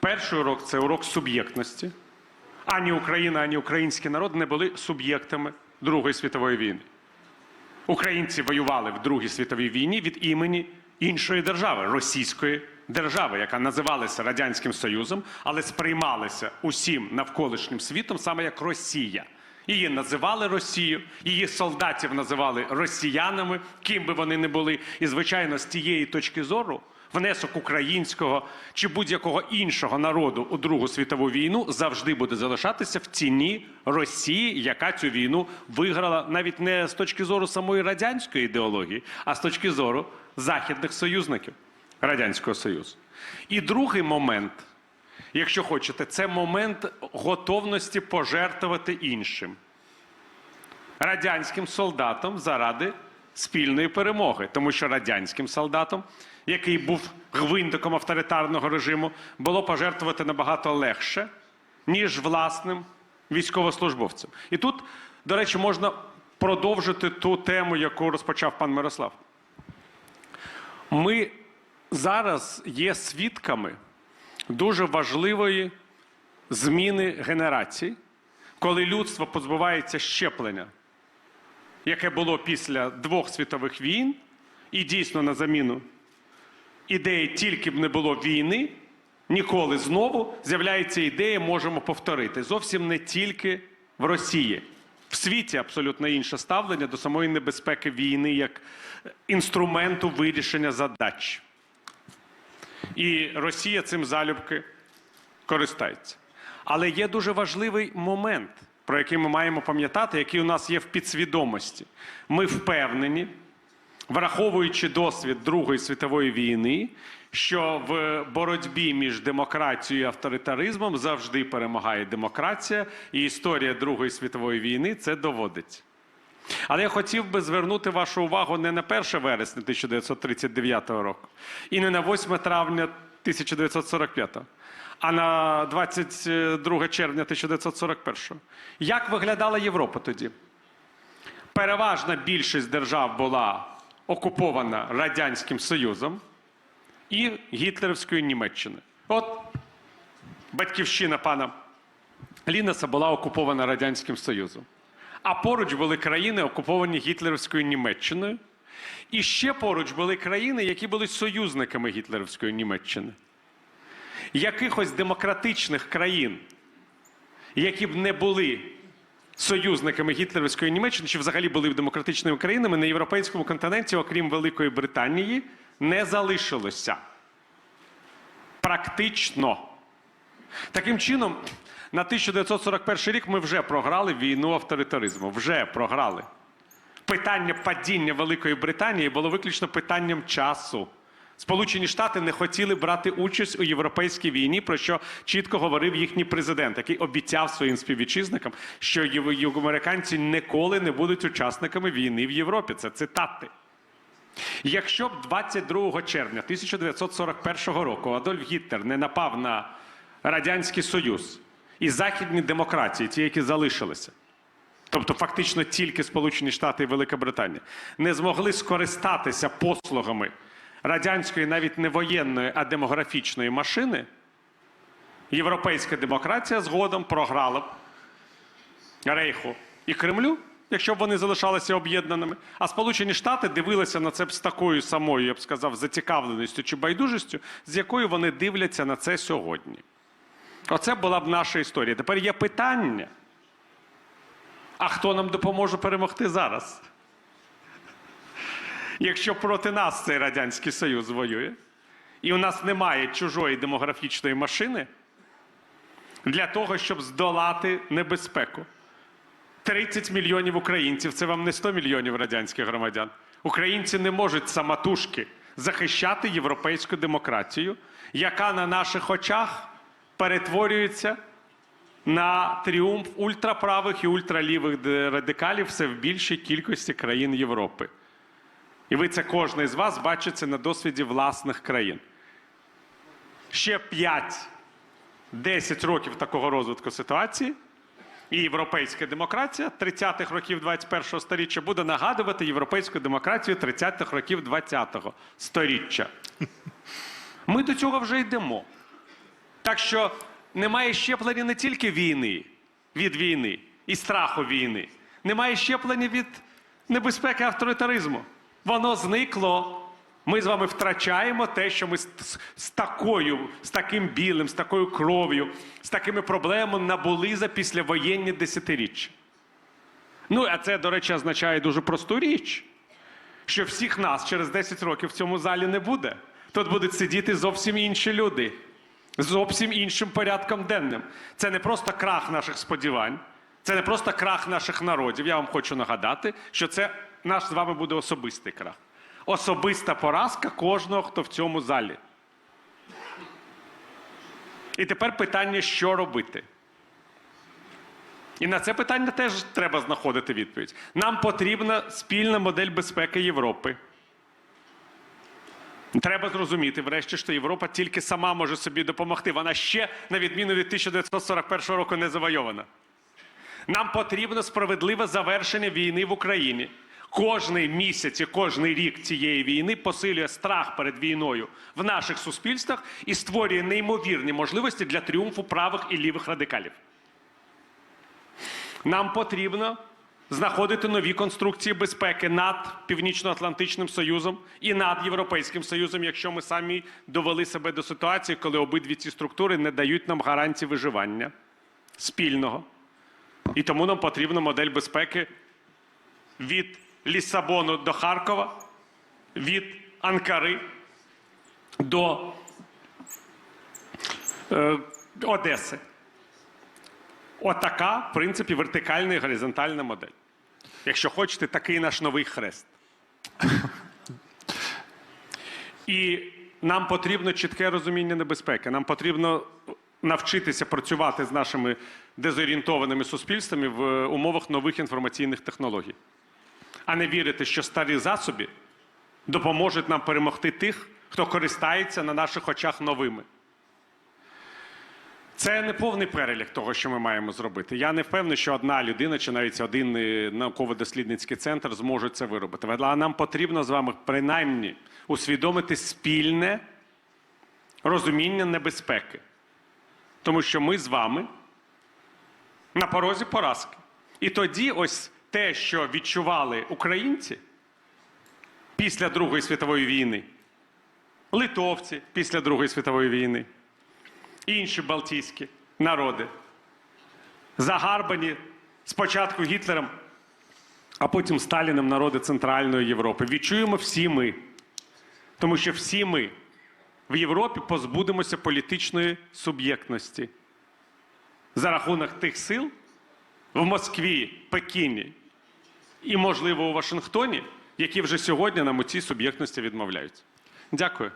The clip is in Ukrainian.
Перший урок це урок суб'єктності. Ані Україна, ані український народ не були суб'єктами Другої світової війни. Українці воювали в Другій світовій війні від імені іншої держави російської держави, яка називалася Радянським Союзом, але сприймалася усім навколишнім світом саме як Росія. Її називали Росією, її солдатів називали росіянами, ким би вони не були. І, звичайно, з тієї точки зору внесок українського чи будь-якого іншого народу у Другу світову війну завжди буде залишатися в ціні Росії, яка цю війну виграла навіть не з точки зору самої радянської ідеології, а з точки зору західних союзників Радянського Союзу. І другий момент, якщо хочете, це момент готовності пожертвувати іншим радянським солдатам заради спільної перемоги, тому що радянським солдатам, який був гвинтиком авторитарного режиму, було пожертвувати набагато легше, ніж власним військовослужбовцям. І тут, до речі, можна продовжити ту тему, яку розпочав пан Мирослав. Ми зараз є свідками дуже важливої зміни генерацій, коли людство позбувається щеплення, яке було після двох світових війн, і дійсно на заміну ідеї тільки б не було війни, ніколи знову з'являється ідея, можемо повторити. Зовсім не тільки в Росії. В світі абсолютно інше ставлення до самої небезпеки війни як інструменту вирішення задач. І Росія цим залюбки користається. Але є дуже важливий момент, про який ми маємо пам'ятати, який у нас є в підсвідомості. Ми впевнені, враховуючи досвід Другої світової війни, що в боротьбі між демократією і авторитаризмом завжди перемагає демократія, і історія Другої світової війни це доводить. Але я хотів би звернути вашу увагу не на 1 вересня 1939 року і не на 8 травня 1945, а на 22 червня 1941. Як виглядала Європа тоді? Переважна більшість держав була окупована Радянським Союзом і Гітлерівською Німеччиною. От батьківщина пана Лінеса була окупована Радянським Союзом. А поруч були країни, окуповані гітлерівською Німеччиною. І ще поруч були країни, які були союзниками гітлерівської Німеччини. Якихось демократичних країн, які б не були союзниками гітлерівської Німеччини, чи взагалі були б демократичними країнами на європейському континенті, окрім Великої Британії, не залишилося. Практично. Таким чином, на 1941 рік ми вже програли війну авторитаризму. Вже програли. Питання падіння Великої Британії було виключно питанням часу. Сполучені Штати не хотіли брати участь у європейській війні, про що чітко говорив їхній президент, який обіцяв своїм співвітчизникам, що югоамериканці ніколи не будуть учасниками війни в Європі. Це цитати. Якщо б 22 червня 1941 року Адольф Гітлер не напав на Радянський Союз і західні демократії, ті, які залишилися, тобто фактично тільки Сполучені Штати і Велика Британія, не змогли скористатися послугами радянської навіть не воєнної, а демографічної машини, європейська демократія згодом програла б Рейху і Кремлю, якщо б вони залишалися об'єднаними. А Сполучені Штати дивилися на це б з такою самою, я б сказав, зацікавленістю чи байдужістю, з якою вони дивляться на це сьогодні. Оце була б наша історія. Тепер є питання. А хто нам допоможе перемогти зараз? Якщо проти нас цей Радянський Союз воює, і у нас немає чужої демографічної машини для того, щоб здолати небезпеку. 30 мільйонів українців це вам не 100 мільйонів радянських громадян. Українці не можуть самотужки захищати європейську демократію, яка на наших очах перетворюється на тріумф ультраправих і ультралівих радикалів все в більшій кількості країн Європи. І ви це кожен з вас бачите на досвіді власних країн. Ще 5-10 років такого розвитку ситуації, і європейська демократія 30-х років 21-го сторіччя буде нагадувати європейську демократію 30-х років 20-го сторіччя. Ми до цього вже йдемо. Так що немає щеплення не тільки війни, від війни і страху війни. Немає щеплення від небезпеки авторитаризму. Воно зникло. Ми з вами втрачаємо те, що ми з, з, з такою, з таким білим, з такою кров'ю, з такими проблемами набули за післявоєнні десятиріччя. Ну, а це, до речі, означає дуже просту річ, що всіх нас через 10 років в цьому залі не буде. Тут будуть сидіти зовсім інші люди, зовсім іншим порядком денним. Це не просто крах наших сподівань, це не просто крах наших народів. Я вам хочу нагадати, що це наш з вами буде особистий крах. Особиста поразка кожного, хто в цьому залі. І тепер питання, що робити. І на це питання теж треба знаходити відповідь. Нам потрібна спільна модель безпеки Європи. Треба зрозуміти, врешті, що Європа тільки сама може собі допомогти. Вона ще, на відміну від 1941 року, не завойована. Нам потрібно справедливе завершення війни в Україні. Кожний місяць і кожний рік цієї війни посилює страх перед війною в наших суспільствах і створює неймовірні можливості для тріумфу правих і лівих радикалів. Нам потрібно знаходити нові конструкції безпеки над Північно-Атлантичним Союзом і над Європейським Союзом, якщо ми самі довели себе до ситуації, коли обидві ці структури не дають нам гарантій виживання спільного. І тому нам потрібна модель безпеки від Лісабону до Харкова, від Анкари до е, Одеси. Отака, в принципі, вертикальна і горизонтальна модель. Якщо хочете, такий наш новий хрест. І нам потрібно чітке розуміння небезпеки. Нам потрібно навчитися працювати з нашими дезорієнтованими суспільствами в умовах нових інформаційних технологій, а не вірити, що старі засоби допоможуть нам перемогти тих, хто користається на наших очах новими. Це не повний перелік того, що ми маємо зробити. Я не впевнений, що одна людина чи навіть один е, науково-дослідницький центр зможуть це виробити. Але нам потрібно з вами принаймні усвідомити спільне розуміння небезпеки. Тому що ми з вами на порозі поразки. І тоді ось те, що відчували українці після Другої світової війни, литовці після Другої світової війни інші балтійські народи, загарбані спочатку Гітлером, а потім Сталіним народи Центральної Європи. Відчуємо всі ми. Тому що всі ми в Європі позбудемося політичної суб'єктності за рахунок тих сил в Москві, Пекіні і, можливо, у Вашингтоні, які вже сьогодні нам у цій суб'єктності відмовляють. Дякую.